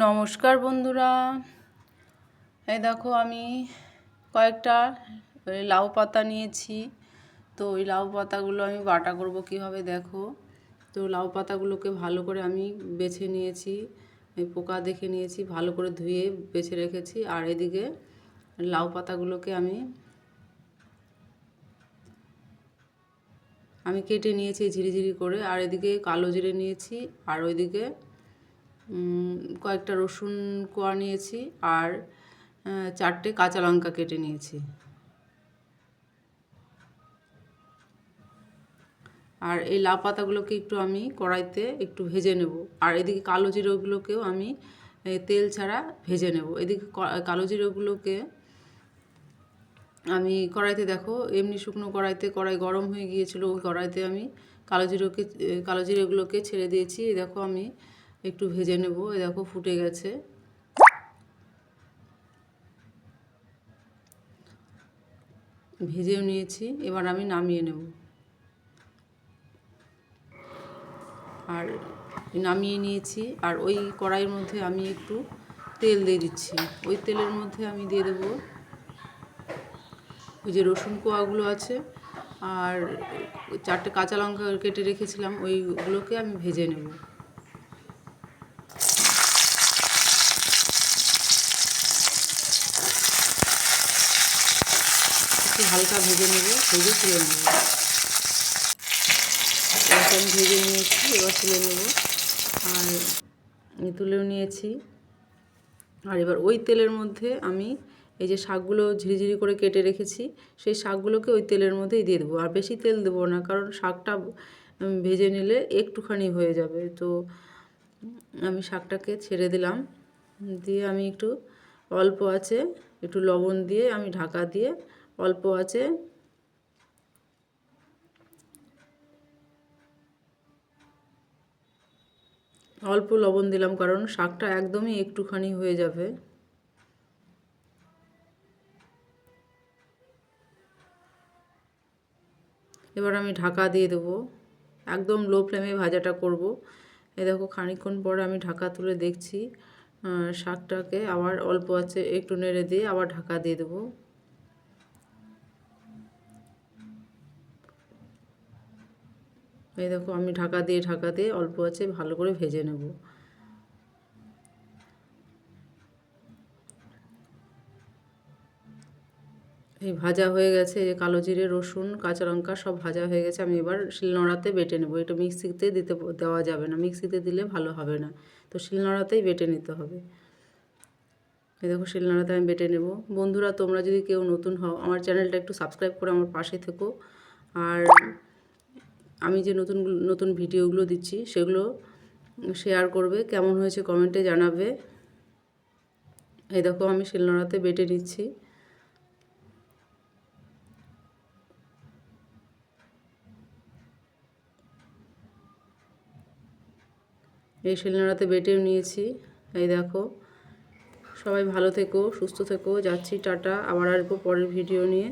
নমস্কার বন্ধুরা। এই দেখো আমি কয়েকটা লাউ পাতা নিয়েছি। তো ওই লাউ পাতাগুলো আমি বাটা করব কীভাবে দেখো? তো লাউ পাতাগুলোকে ভালো করে আমি বেছে নিয়েছি পোকা দেখে নিয়েছি, ভালো করে ধুয়ে বেছে রেখেছি। আর এদিকে লাউ পাতাগুলোকে আমি আমি কেটে নিয়েছি ঝিরিঝিরি করে। আর এদিকে কালো জিরে নিয়েছি, আর ওইদিকে কয়েকটা রসুন কোয়া নিয়েছি আর চারটে কাঁচা লঙ্কা কেটে নিয়েছি। আর এই লাউ পাতাগুলোকে একটু আমি কড়াইতে একটু ভেজে নেব। আর এদিকে কালো জিরোগুলোকেও আমি তেল ছাড়া ভেজে নেব। এদিকে কালো জিরোগুলোকে আমি কড়াইতে দেখো, এমনি শুকনো কড়াইতে কড়াই গরম হয়ে গিয়েছিল, ওই কড়াইতে আমি কালো জিরোকে কালো জিরোগুলোকে ছেড়ে দিয়েছি। দেখো আমি একটু ভেজে নেব এ দেখো ফুটে গেছে। ভেজেও নিয়েছি, এবার আমি নামিয়ে নেব। আর নামিয়ে নিয়েছি, আর ওই কড়াইয়ের মধ্যে আমি একটু তেল দিয়ে দিচ্ছি। ওই তেলের মধ্যে আমি দিয়ে দেবো ওই যে রসুন কোয়াগুলো আছে, আর চারটে কাঁচা লঙ্কা কেটে রেখেছিলাম, ওইগুলোকে আমি ভেজে নেব। একটু হালকা ভেজে নেব, ভেজে তুলে নেব। আমি ভেজে নিয়েছি, এবার তুলে নেব। আর তুলেও নিয়েছি। আর এবার ওই তেলের মধ্যে আমি এই যে শাকগুলো ঝিরিঝিরি করে কেটে রেখেছি, সেই শাকগুলোকে ওই তেলের মধ্যেই দিয়ে দেবো। আর বেশি তেল দেবো না, কারণ শাকটা ভেজে নিলে একটুখানি হয়ে যাবে। তো আমি শাকটাকে ছেড়ে দিলাম। দিয়ে আমি একটু অল্প আছে, একটু লবণ দিয়ে আমি ঢাকা দিয়ে অল্প আছে। অল্প লবণ দিলাম কারণ শাকটা একদমই একটুখানি হয়ে যাবে। এবার আমি ঢাকা দিয়ে দেবো। একদম লো ফ্লেমে ভাজাটা করব। এ দেখো খানিক্ষণ পর আমি ঢাকা তুলে দেখছি শাকটাকে আবার অল্প আছে একটু নেড়ে দিয়ে আবার ঢাকা দিয়ে দেবো। এই দেখো, আমি ঢাকা দিয়ে ঢাকা দিয়ে অল্প আছে, ভালো করে ভেজে নেব। এই ভাজা হয়ে গেছে যে কালো জিরে, রসুন, কাঁচা লঙ্কা সব ভাজা হয়ে গেছে, আমি এবার শিলনোড়াতে বেটে নেব। এটা মিক্সিতে দিতে, দেওয়া যাবে না, মিক্সিতে দিলে ভালো হবে না। তো শিলনোড়াতেই বেটে নিতে হবে। এই দেখো, শিলনোড়াতে আমি বেটে নেব। বন্ধুরা, তোমরা যদি কেউ নতুন হও, আমার চ্যানেলটা একটু সাবস্ক্রাইব করে আমার পাশে থেকো। আর আমি যে নতুন নতুন ভিডিওগুলো দিচ্ছি, সেগুলো শেয়ার করবে। কেমন হয়েছে কমেন্টে জানাবে। এই দেখো, আমি শিলনোড়াতে বেটে নিচ্ছি। এই শিলনোড়াতে বেটেও নিয়েছি। এই দেখো, সবাই ভালো থেকো, সুস্থ থেকো, যাচ্ছি, টাটা। আবার আসব পরের ভিডিও নিয়ে।